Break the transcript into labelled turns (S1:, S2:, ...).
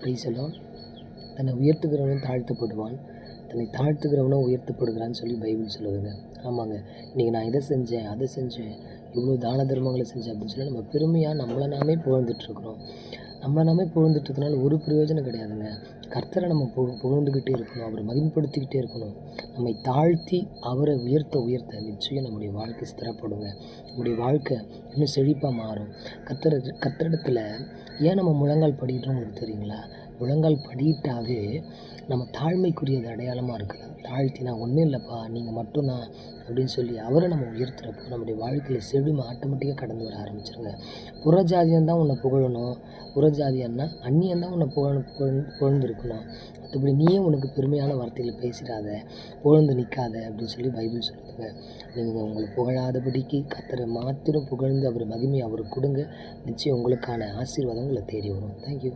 S1: பிரைசலோன் தன்னை உயர்த்துகிறவனும் தாழ்த்தப்படுவான். தன்னை தாழ்த்துகிறவனும் உயர்த்தப்படுகிறான்னு சொல்லி பைபிள் சொல்லுதுங்க. ஆமாங்க. இன்றைக்கி நான் இதை செஞ்சேன் அதை செஞ்சேன் இவ்வளோ தான தர்மங்களை செஞ்சேன் அப்படின்னு சொல்லி நம்ம பெருமையாக நம்மளை நாமே புகழ்ந்துட்டுருக்குறோம் நம்மளை நாமே புகழ்ந்துட்டுறதுனால ஒரு பிரயோஜனம் கிடையாதுங்க. கர்த்தரை நம்ம பு புகழ்ந்துக்கிட்டே இருக்கணும். அவரை மகிமைப்படுத்திக்கிட்டே இருக்கணும். நம்மை தாழ்த்தி அவரை உயர்த்த உயர்த்த நிச்சயம் நம்முடைய வாழ்க்கை ஸ்திரப்படுங்க. நம்முடைய வாழ்க்கை இன்னும் செழிப்பாக மாறும். கர்த்தர் கர்த்தரிடத்தில் ஏன் நம்ம முழங்கால் படிக்கிறோம் உங்களுக்கு தெரியுங்களா? முழங்கால் படியிட்டாவே நம்ம தாழ்மைக்குரியது அடையாளமாக இருக்குது. தாழ்த்தி நான் ஒன்றும் இல்லைப்பா நீங்கள் மட்டும்தான் அப்படின்னு சொல்லி அவரை நம்ம உயர்த்துறப்போ நம்முடைய வாழ்க்கையில் செழுமை ஆட்டோமேட்டிக்காக கடந்து வர ஆரம்பிச்சிருங்க. புறஜாதியம் தான் உன்னை புகழணும். புறஜாதியன்னா அந்நியன் தான் உன்னை புகழ் புகழ் புகழ்ந்துருக்கணும். மற்றபடி நீயே உனக்கு பெருமையான வார்த்தைகளை பேசிடாத புகழ்ந்து நிற்காத அப்படின்னு சொல்லி பைபிள் சொல்லுதுங்க. நீங்கள் உங்களை புகழாதபடிக்கு கத்தரை மாத்திரம் புகழ்ந்து அவர் மகிமை அவருக்கு கொடுங்க. நிச்சயம் உங்களுக்கான ஆசீர்வாதம் உங்களை தேடி வரும். தேங்க்யூ